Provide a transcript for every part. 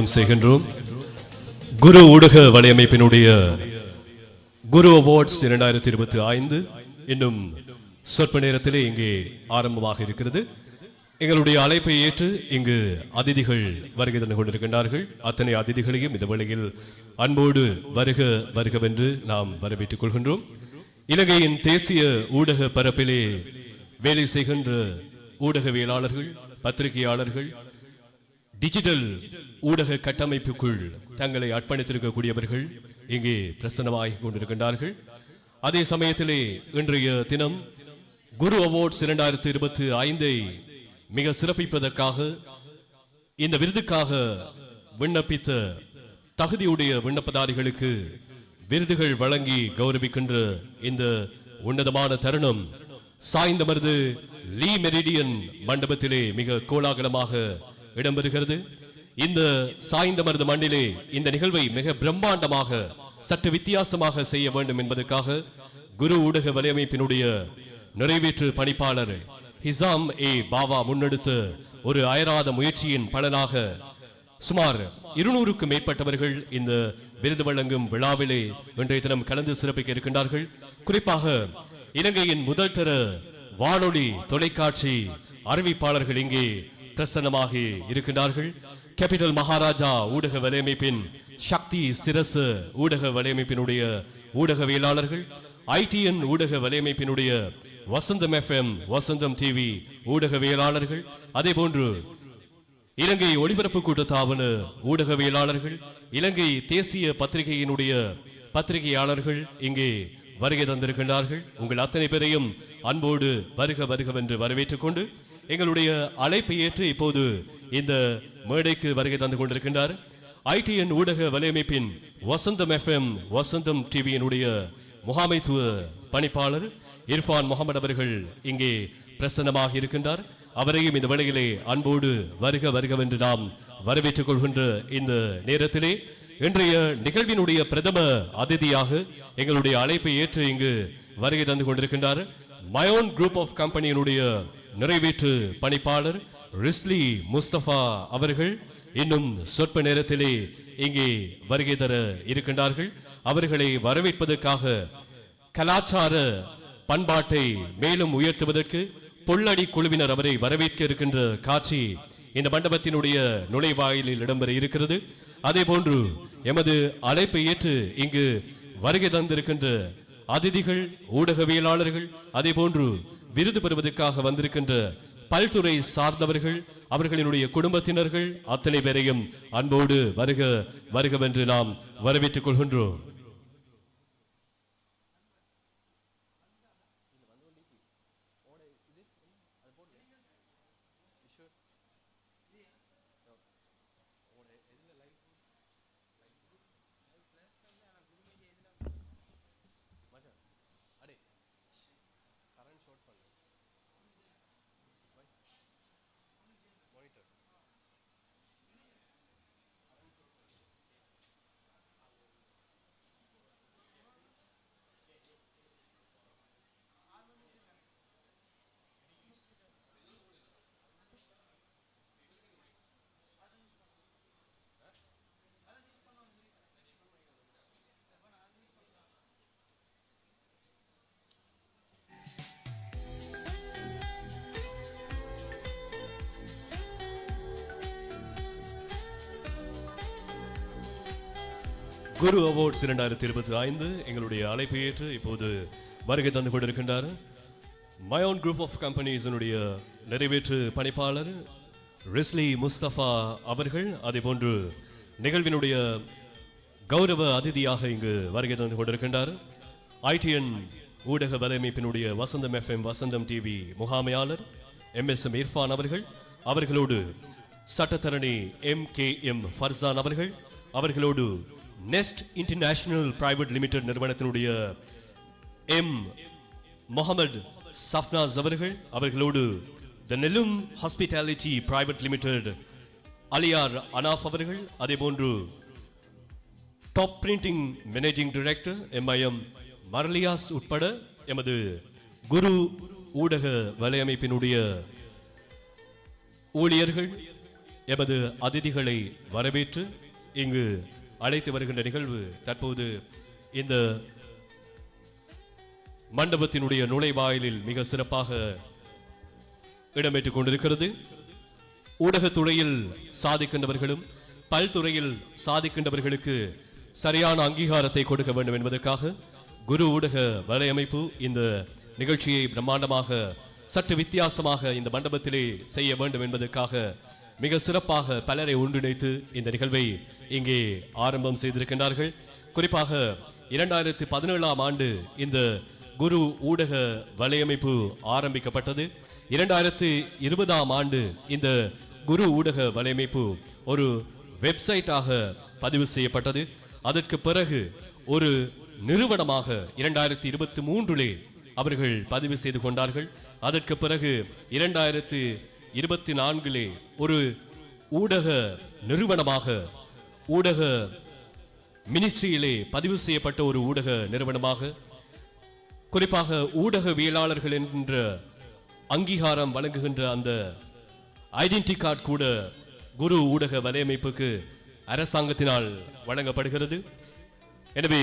செய்கின்றோம். குரு ஊடக வலையமைப்பினுடைய குரு அவார்ட்ஸ் இரண்டாயிரத்தி இருபத்தி ஐந்து இன்னும் சொற்ப நேரத்திலே இங்கே ஆரம்பமாக இருக்கிறது. எங்களுடைய அழைப்பை ஏற்று இங்கு அதிதிகள் வருகை தந்து கொண்டிருக்கின்றார்கள். அத்தனை அதிதிகளையும் இந்த வேளையில் அன்போடு வருக வருகவென்று நாம் வரவேற்றுக் கொள்கின்றோம். இலங்கையின் தேசிய ஊடக பரப்பிலே வேலை செய்கின்ற ஊடகவியலாளர்கள் பத்திரிகையாளர்கள் டிஜிட்டல் ஊடக கட்டமைப்புக்குள் தங்களை அர்ப்பணித்திருக்கக்கூடியவர்கள் இங்கே பிரசன்னமாகி கொண்டிருக்கின்றார்கள். அதே சமயத்திலே இன்றைய தினம் குரு அவார்ட்ஸ் இரண்டாயிரத்தி இருபத்தி ஐந்தை மிக சிறப்பிப்பதற்காக இந்த விருதுக்காக விண்ணப்பித்த தகுதியுடைய விண்ணப்பதாரிகளுக்கு விருதுகள் வழங்கி கௌரவிக்கின்ற இந்த உன்னதமான தருணம் சாய்ந்த மருது லீ மெரிடியன் மண்டபத்திலே மிக கோலாகலமாக இடம்பெறுகிறது. இந்த சாய்ந்த சாய்ந்தமர்து மண்ணிலே இந்த நிகழ்வை மிக பிரம்மாண்டமாக சற்று வித்தியாசமாக செய்ய வேண்டும் என்பதற்காக குரு ஊடக வலையமைப்பினுடைய நிறைவேற்று பணிப்பாளர் ஹிசாம் ஏ. பாவா முன்னெடுத்து ஒரு அயராத முயற்சியின் பலனாக சுமார் இருநூறுக்கும் மேற்பட்டவர்கள் இந்த விருது வழங்கும் விழாவிலே இன்றைய தினம் கலந்து சிறப்பிக்க இருக்கின்றார்கள். குறிப்பாக இலங்கையின் முதல் தர வானொலி தொலைக்காட்சி அறிவிப்பாளர்கள் இங்கே பிரசன்னமாகி இருக்கின்றார்கள். கேபிட்டல் மகாராஜா ஊடக வலையமைப்பின் சக்தி சிரசு ஊடக வலையமைப்பினுடைய ஊடகவியலாளர்கள் ஐடிஎன் ஊடக வலையமைப்பினுடைய வசந்தம் எஃப்எம் வசந்தம் டிவி ஊடகவியலாளர்கள் அதே போன்று இலங்கை ஒளிபரப்பு கூட்டத்தாவன ஊடகவியலாளர்கள் இலங்கை தேசிய பத்திரிகையினுடைய பத்திரிகையாளர்கள் இங்கே வருகை தந்திருக்கின்றார்கள். உங்கள் அத்தனை பேரையும் அன்போடு வருக வருகவென்று வரவேற்றுக் கொண்டு எங்களுடைய அழைப்பை ஏற்று இப்போது இந்த மேடைக்கு வருகை தந்து கொண்டிருக்கின்றார். ஐடிஎன் ஊடக வலையமைப்பின் வசந்தம் எஃப்எம் வசந்தம் டிவியினுடைய முகாமைத்துவ பணிப்பாளர் இர்ஃபான் முகமது அவர்கள் இங்கே பிரசன்னமாக இருக்கின்றார். அவரையும் இந்த வேளையிலே அன்போடு வருக வருகவென்று நாம் வரவேற்றுக் கொள்கின்ற இந்த நேரத்திலே இன்றைய நிகழ்வினுடைய பிரதம அதிதியாக எங்களுடைய அழைப்பை ஏற்று இங்கு வருகை தந்து கொண்டிருக்கின்றார். மயோன் குரூப் ஆஃப் கம்பெனியினுடைய நிறைவேற்று பணிப்பாளர் ரிஸ்லி முஸ்தபா அவர்கள் இன்னும் சொற்ப நேரத்திலே இங்கே வருகை தர இருக்கின்றார்கள். அவர்களை வரவேற்பதற்காக கலாச்சார பண்பாட்டை மேலும் உயர்த்துவதற்கு பொள்ளடி குழுவினர் அவரை வரவேற்க இருக்கின்ற காட்சி இந்த மண்டபத்தினுடைய நுழைவாயிலில் இடம்பெற இருக்கிறது. அதே போன்று எமது அழைப்பை ஏற்று இங்கு வருகை தந்திருக்கின்ற அதிதிகள் ஊடகவியலாளர்கள் அதே போன்று விருது பெறுவதற்காக வந்திருக்கின்ற பல்துறை சார்ந்தவர்கள் அவர்களினுடைய குடும்பத்தினர்கள் அத்தனை பேரையும் அன்போடு வருக வருகவென்று நாம் வரவேற்றுக் கொள்கின்றோம். குரு அவார்ட்ஸ் இரண்டாயிரத்தி இருபத்தி ஐந்து எங்களுடைய அழைப்பை ஏற்று இப்போது வருகை தந்து கொண்டிருக்கின்றார். மயோன் குரூப் ஆஃப் கம்பெனிஸினுடைய நிறைவேற்று பணிப்பாளர் ரிஸ்லி முஸ்தபா அவர்கள் அதே போன்று நிகழ்வினுடைய கௌரவ அதிதியாக இங்கு வருகை தந்து கொண்டிருக்கின்றார். ஐடிஎன் ஊடக வலையமைப்பினுடைய வசந்தம் எஃப்எம் வசந்தம் டிவி முகாமையாளர் எம்எஸ்எம் இர்ஃபான் அவர்கள் அவர்களோடு சட்டத்தரணி எம் கே எம் ஃபர்சான் அவர்கள் அவர்களோடு நெஸ்ட் இன்டர்நேஷனல் பிரைவேட் லிமிடெட் நிறுவனத்தினுடைய எம் முகமது சஃப்னாஸ் அவர்கள் அவர்களோடு the Nelum hospitality private limited Aliyar Anaf அவர்கள் அதே போன்று top printing managing director MIM Marliyas உட்பட எமது குரு ஊடக வலையமைப்பினுடைய ஊழியர்கள் எமது அதிதிகளை வரவேற்று இங்கு அழைத்து வருகின்ற நிகழ்வு தற்போது இந்த மண்டபத்தினுடைய நுழைவாயிலில் மிக சிறப்பாக இடம்பெற்றுக் கொண்டிருக்கிறது. ஊடகத்துறையில் சாதிக்கின்றவர்களும் பல்துறையில் சாதிக்கின்றவர்களுக்கு சரியான அங்கீகாரத்தை கொடுக்க வேண்டும் என்பதற்காக குரு ஊடக வலையமைப்பு இந்த நிகழ்ச்சியை பிரம்மாண்டமாக சற்று வித்தியாசமாக இந்த மண்டபத்திலே செய்ய வேண்டும் என்பதற்காக மிக சிறப்பாக பலரை ஒன்றிணைத்து இந்த நிகழ்வை இங்கே ஆரம்பம் செய்திருக்கின்றார்கள். குறிப்பாக இரண்டாயிரத்தி பதினேழாம் ஆண்டு இந்த குரு ஊடக வலையமைப்பு ஆரம்பிக்கப்பட்டது. இரண்டாயிரத்தி இருபதாம் ஆண்டு இந்த குரு ஊடக வலையமைப்பு ஒரு வெப்சைட்டாக பதிவு செய்யப்பட்டது. அதற்கு பிறகு ஒரு நிறுவனமாக இரண்டாயிரத்தி இருபத்தி மூன்றிலே அவர்கள் பதிவு செய்து கொண்டார்கள். அதற்கு பிறகு இரண்டாயிரத்து இருபத்தி நான்கிலே ஒரு ஊடக நிறுவனமாக ஊடக மினிஸ்ட்ரியிலே பதிவு செய்யப்பட்ட ஒரு ஊடக நிறுவனமாக குறிப்பாக ஊடகவியலாளர்கள் என்ற அங்கீகாரம் வழங்குகின்ற அந்த ஐடென்டி கார்டு கூட குரு ஊடக வலையமைப்புக்கு அரசாங்கத்தினால் வழங்கப்படுகிறது. எனவே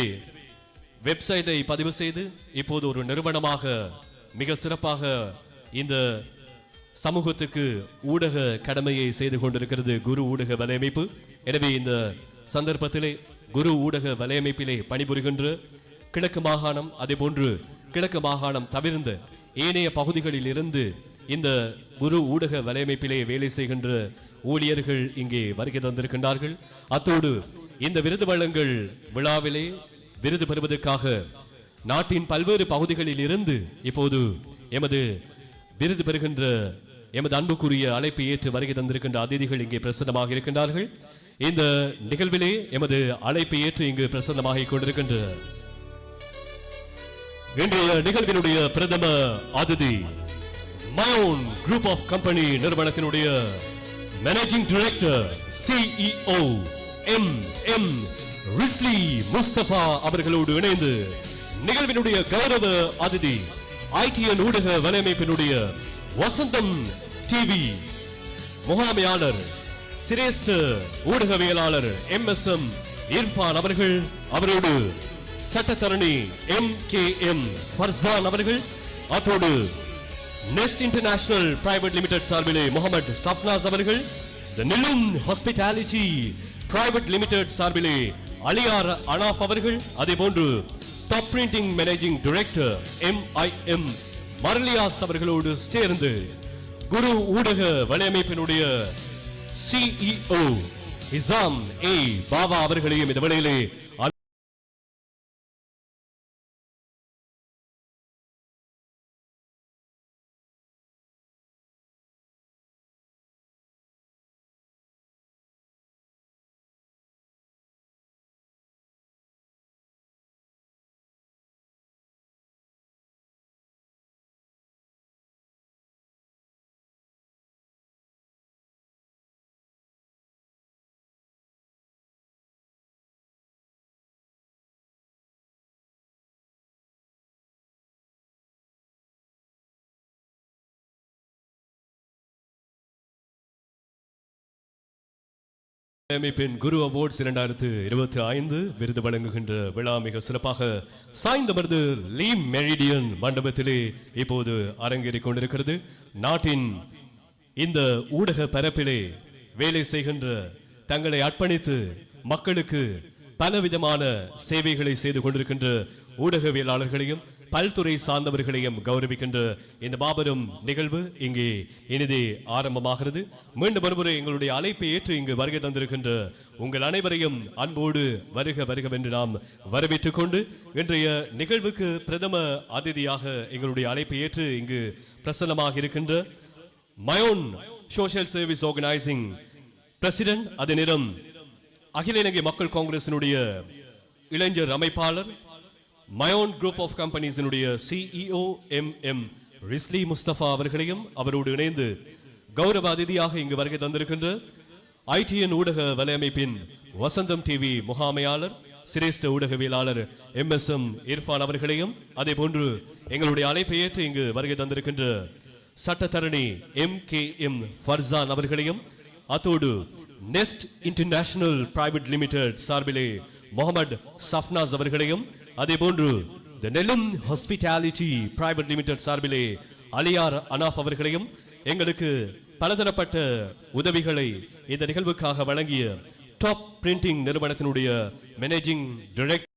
வெப்சைட்டை பதிவு செய்து இப்போது ஒரு நிறுவனமாக மிக சிறப்பாக இந்த சமூகத்துக்கு ஊடக கடமையை செய்து கொண்டிருக்கிறது குரு ஊடக வலையமைப்பு. எனவே இந்த சந்தர்ப்பத்திலே குரு ஊடக வலையமைப்பிலே பணிபுரிகின்ற கிழக்கு மாகாணம் அதேபோன்று கிழக்கு மாகாணம் தவிர்ந்த ஏனைய பகுதிகளில் இருந்து இந்த குரு ஊடக வலையமைப்பிலே வேலை செய்கின்ற ஊழியர்கள் இங்கே வருகை தந்திருக்கின்றார்கள். அத்தோடு இந்த விருது வழங்கல் விழாவிலே விருது பெறுவதற்காக நாட்டின் பல்வேறு பகுதிகளில் இருந்து இப்போது எமது விருது பெறுகின்ற எமது அன்புக்குரிய அழைப்பை ஏற்று வருகை தந்திருக்கின்ற அதிதிகள் இங்கே பிரசன்னமாக இருக்கின்றார்கள். இந்த நிகழ்விலே எமது அழைப்பை ஏற்று இங்கு பிரசன்னமாக கொண்டிருக்கின்ற இன்றைய நிகழ்வினுடைய பிரதம அதிதி மயோன் குரூப் ஆஃப் கம்பெனி நிறுவனத்தினுடைய managing director CEO M M Rizly Mustafa அவர்களோடு இணைந்து நிகழ்வினுடைய கௌரவ அதிதி ஐடிஎன் ஊடக வலையமைப்பினுடைய வசந்தம் டிவி. முகாமையாளர் சிரேஷ்ட ஊடகவியலாளர் எம் எஸ் எம் இர்ஃபான் அவர்கள் அவரோடு சட்டத்தரணி எம் கே எம் ஃபர்சான் அவர்கள் அத்தோடு நெஸ்ட் இன்டர்நேஷனல் பிரைவேட் லிமிடெட் சார்பிலே முகமது சஃப்னாஸ் அவர்கள் நிலும் ஹாஸ்பிட்டாலிட்டி பிரைவேட் லிமிடெட் சார்பிலே அலியார் அனாஃப் அவர்கள் அதே போன்று top printing managing director M I M Marliyas அவர்களோடு சேர்ந்து குரு ஊடக வலையமைப்பினுடைய சிஇஓ இசாம் ஏ பாபா அவர்களையும் இந்த வேளையிலே அமைப்பின் குரு அவார்ட்ஸ் இரண்டாயிரத்து இருபத்தி ஐந்து விருது வழங்குகின்ற விழா மிக சிறப்பாக சாய்ந்தமர்ந்து லீ மெரிடியன் மண்டபத்திலே இப்போது அரங்கேறிக் கொண்டிருக்கிறது. நாட்டின் இந்த ஊடக பரப்பிலே வேலை செய்கின்ற தங்களை அர்ப்பணித்து மக்களுக்கு பலவிதமான சேவைகளை செய்து கொண்டிருக்கின்ற ஊடகவியலாளர்களையும் பல்துறை சார்ந்தவர்களையும் கௌரவிக்கின்ற இந்த மாபெரும் நிகழ்வு இங்கே இனிதே ஆரம்பமாகிறது. மீண்டும் ஒருமுறை எங்களுடைய அழைப்பை ஏற்று இங்கு வருகை தந்திருக்கின்ற உங்கள் அனைவரையும் அன்போடு வருக வருக என்று நாம் வரவேற்றுக் கொண்டு இன்றைய நிகழ்வுக்கு பிரதம அதிதியாக எங்களுடைய அழைப்பை ஏற்று இங்கு பிரசன்னமாக இருக்கின்ற Mayon social service organizing president அதே நேரம் அகில இலங்கை மக்கள் காங்கிரசினுடைய இளைஞர் அமைப்பாளர் Mayon group of கம்பெனிஸினுடைய CEO M M Rizly Mustafa அவர்களையும் அவரோடு இணைந்து கௌரவ அதிதியாக இங்கு வருகை தந்திருக்கின்ற ஐடிஎன் ஊடக வலையமைப்பின் வசந்தம் டிவி முகாமையாளர் சிரேஷ்ட ஊடகவியலாளர் எம் எஸ் எம் இர்ஃபான் அவர்களையும் அதே போன்று எங்களுடைய அழைப்பை ஏற்று இங்கு வருகை தந்திருக்கின்ற சட்டத்தரணி எம் கே எம் ஃபர்சான் அவர்களையும் அத்தோடு நெஸ்ட் இன்டர்நேஷனல் பிரைவேட் லிமிடெட் சார்பிலே முகமது சஃப்னாஸ் அவர்களையும் அதே போன்று த நெல்லும் ஹாஸ்பிட்டாலிட்டி பிரைவேட் லிமிடெட் சார்பிலே அலியார் அனாஃப் அவர்களையும் எங்களுக்கு பலதரப்பட்ட உதவிகளை இந்த நிகழ்வுக்காக வழங்கிய டாப் பிரிண்டிங் நிறுவனத்தினுடைய மேனேஜிங் டைரக்டர்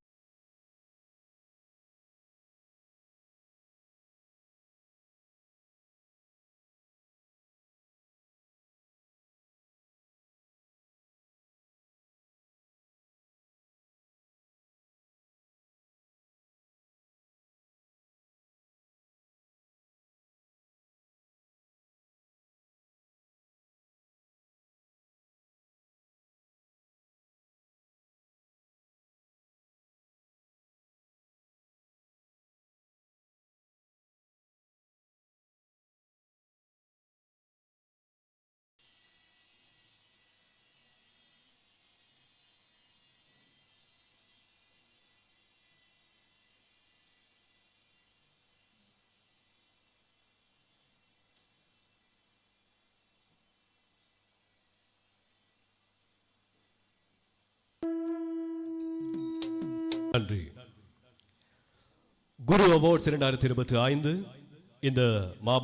நன்றி. குரு அவார்ட்ஸ் இரண்டாயிரத்தி இருபத்தி ஐந்து இந்த மாபெரும்